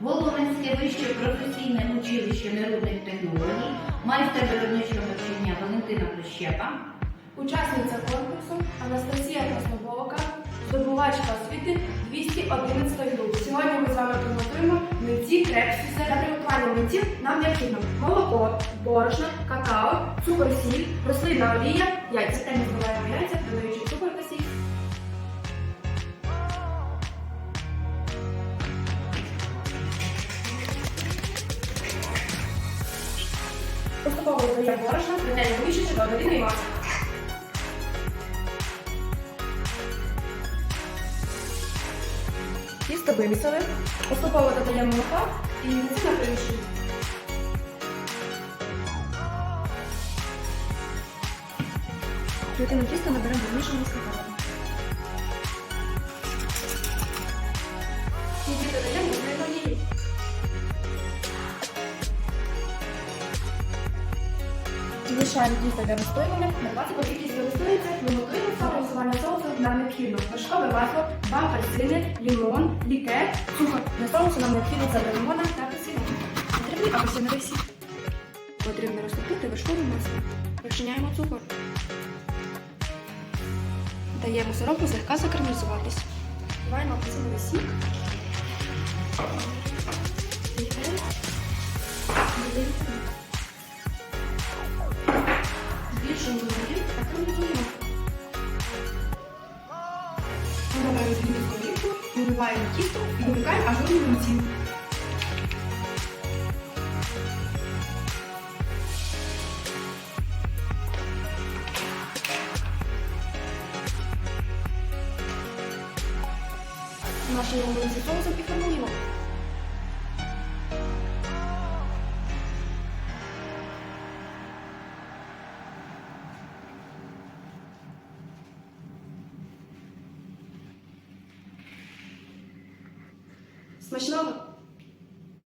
Волинське вище професійне училище народних технологій, майстер виробничого навчання Валентина Прищепа, Учасниця конкурсу Анастасія Краснобовка, здобувачка освіти 211 групи. Сьогодні ми з вами приготуємо млинці крепсіса. Для приготування млинців нам необхідно молоко, борошно, какао, цукор, сіль, рослинна олія, яйця. Та не збиваємо яйця, додаючи цукор та сіль. Поступово додаємо борошна, ретельно вимішуючи до однорідної маски. Тісто вимісили, поступово додаємо молока і млинці на перемішуємо. Клітину тісто наберемо вимішану з Мішаємо тісто для розстоювання на 20 поки розстоюється, виготуємо фарбування соусу нам необхідно. Вершкове масло, два апельсини, лімон, лікер, цукор. Для соусу нам необхідно це лимона та апельсина. Потрібний апельсиновий сік. Потрібно розтопити вершкове масло. Розчиняємо цукор. Даємо сиропу злегка закарамелізуватись. Вливаємо апельсиновий сік. Виливаємо тісто і випікаємо аж Наши млинці. Наші млинці соусом і формуємо. Смачного!